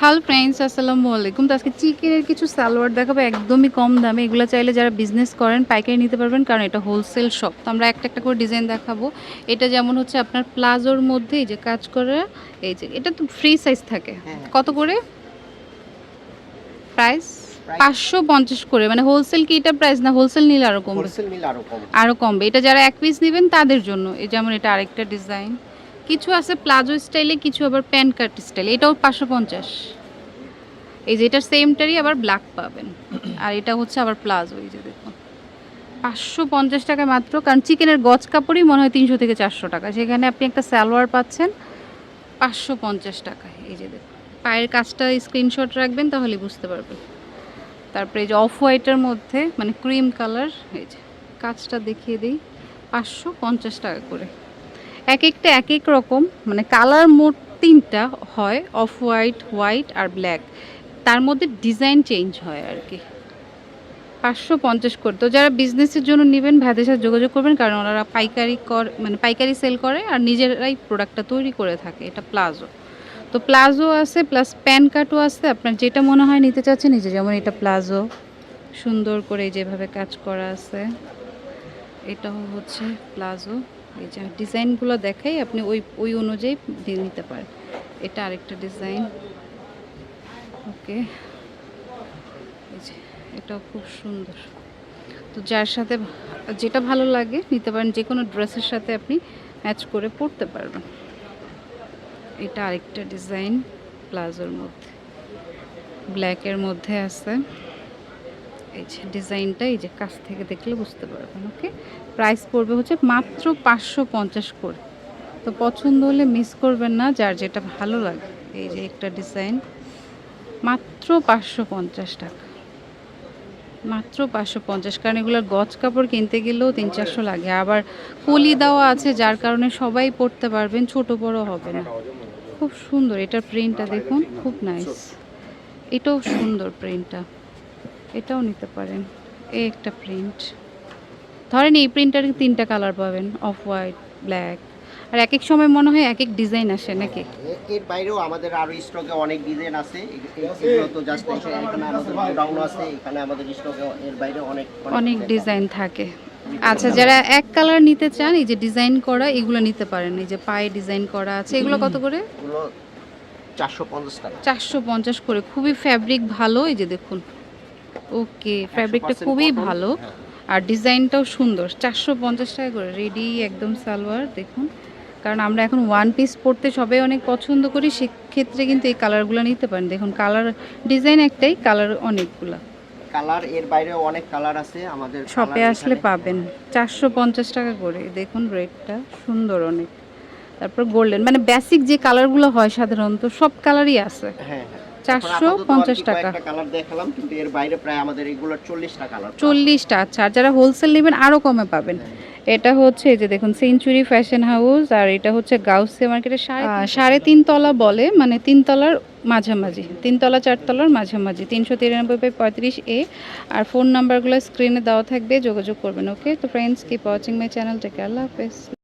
Hello friends আসসালামু আলাইকুম। তো আজকে চিকেনের কিছু সালোয়ার দেখাবো একদমই কম দামে। এগুলো চাইলে যারা বিজনেস করেন পাইকারি নিতে পারবেন কারণ এটা হোলসেল শপ তো আমরা একটা একটা করে ডিজাইন দেখাবো। এটা যেমন হচ্ছে আপনার প্লাজোর মধ্যে এই যে কাজ করে এই যে এটা তো ফ্রি সাইজ থাকে। হ্যাঁ। কত করে? প্রাইস পাঁচশো পঞ্চাশ করে। মানে হোলসেল কি এটা প্রাইস না? হোলসেল নিলে আরও কমবে। আরও আরও কমবে। এটা যারা এক পিস নেবেন তাদের জন্য। এই যেমন এটা আরেকটা ডিজাইন কিছু আছে প্লাজো স্টাইলে, কিছু আবার প্যান কাট স্টাইলে। এটাও পাঁচশো পঞ্চাশ। এই যে এটার সেমটারই আবার ব্ল্যাক পাবেন। আর এটা হচ্ছে আবার প্লাজো, এই যে দেখুন। পাঁচশো পঞ্চাশ টাকা মাত্র, কারণ চিকেনের গজ কাপড়ই মনে হয় তিনশো থেকে চারশো টাকা। সেখানে আপনি একটা সালোয়ার পাচ্ছেন, পাঁচশো পঞ্চাশ টাকায় এই যে দেখুন। পায়ের কাজটা স্ক্রিনশট রাখবেন, তাহলে বুঝতে পারবেন। তারপরে এই যে অফ হোয়াইটের মধ্যে মানে ক্রিম কালার এই যে, কাজটা দেখিয়ে দিই। পাঁচশো পঞ্চাশ টাকা করে। এক একটা এক এক রকম মানে কালার মোট তিনটা হয় অফ হোয়াইট হোয়াইট আর ব্ল্যাক তার মধ্যে ডিজাইন চেঞ্জ হয় আর কি। পাঁচশো পঞ্চাশ করে। তো যারা বিজনেসের জন্য নেবেন, ভাইদের সাথে যোগাযোগ করবেন, কারণ ওনারা পাইকারি কর মানে পাইকারি সেল করে আর নিজেরাই প্রোডাক্টটা তৈরি করে থাকে। এটা প্লাজো তো প্লাজো আছে প্লাস প্যান কাটও আছে। আপনার যেটা মনে হয় নিতে চাচ্ছেন নিজে যেমন এটা প্লাজো সুন্দর করে যেভাবে কাজ করা আছে, এটাও হচ্ছে প্লাজো এই যে ডিজাইনগুলো দেখাই আপনি ওই ওই অনুযায়ী দিয়ে নিতে পারেন। এটা আরেকটা ডিজাইন। ওকে। যে, এটাও খুব সুন্দর। তো যার সাথে যেটা ভালো লাগে নিতে পারেন, যে কোনো ড্রেসের সাথে আপনি ম্যাচ করে পরতে পারবেন। এটা আরেকটা ডিজাইন, প্লাজোর মধ্যে। ব্ল্যাকের মধ্যে আছে। এই যে ডিজাইনটা, এই যে কাছ থেকে দেখলে বুঝতে পারবেন ওকে প্রাইস পড়বে হচ্ছে মাত্র পাঁচশো পঞ্চাশ করে। তো পছন্দ হলে মিস করবেন না, যার যেটা ভালো লাগে। এই যে একটা ডিজাইন মাত্র পাঁচশো পঞ্চাশ টাকা। মাত্র পাঁচশো পঞ্চাশ, কারণ এগুলোর গজ কাপড় কিনতে গেলেও তিন চারশো লাগে। আবার কলি দেওয়া আছে, যার কারণে সবাই পরতে পারবেন, ছোট বড় হবে না। খুব সুন্দর, এটার প্রিন্টটা দেখুন, খুব নাইস এটাও সুন্দর প্রিন্টটা এটাও নিতে পারেন। এই একটা প্রিন্ট ধরেন এই প্রিন্টার তিনটা কালার পাবেন অফ হোয়াইট ব্ল্যাক আর এক এক সময় মনে হয় এক এক ডিজাইন আসে নাকি? এর বাইরেও আমাদের আরও স্টকে অনেক ডিজাইন আছে। এগুলো তো জাস্ট এখানে আমাদের গোডাউন আছে এখানে আমাদের স্টকে এর বাইরে অনেক অনেক ডিজাইন থাকে। আচ্ছা যারা এক কালার নিতে চান এই যে ডিজাইন করা এগুলো নিতে পারেন। এই যে পায়ে ডিজাইন করা আছে এগুলো কত করে? চারশো পঞ্চাশ টাকা। চারশো পঞ্চাশ করে। খুবই ফ্যাব্রিক ভালো এই যে দেখুন। ওকে ফ্যাব্রিকটা খুবই ভালো। হ্যাঁ। আর ডিজাইনটাও সুন্দর চারশো পঞ্চাশ টাকা করে রেডি একদম সালোয়ার দেখুন। কারণ আমরা এখন ওয়ান পিস পরতে সবাই অনেক পছন্দ করি সেক্ষেত্রে কিন্তু এই কালারগুলো নিতে পারেন। দেখুন কালার ডিজাইন একটাই কালার অনেকগুলা। কালারের বাইরেও অনেক কালার আছে আমাদের শপে আসলে পাবেন। চারশো পঞ্চাশ টাকা করে দেখুন রেটটা সুন্দর অনেক। তারপর গোল্ডেন মানে বেসিক যে কালারগুলো হয় সাধারণত সব কালারই আছে। হ্যাঁ হ্যাঁ। চারশো পঞ্চাশ টাকা। কালার দেখালাম কিন্তু এর বাইরে প্রায় আমাদের এগুলোর চল্লিশটা কালার চল্লিশটা আচ্ছা। আর যারা হোলসেল নেবেন আরও কমে পাবেন। এটা হচ্ছে যে দেখুন সেঞ্চুরি ফ্যাশন হাউস আর এটা হচ্ছে গাউসে সাড়ে বলে মানে তিনতলার মাঝামাঝি তিনতলা চারতলার মাঝামাঝি তিনশো তিরানব্বই বাই পঁয়ত্রিশ এ আর ফোন নাম্বারগুলো স্ক্রিনে দেওয়া থাকবে যোগাযোগ করবেন ওকে তো friends keep watching my channel থেকে আল্লাহ হাফেজ।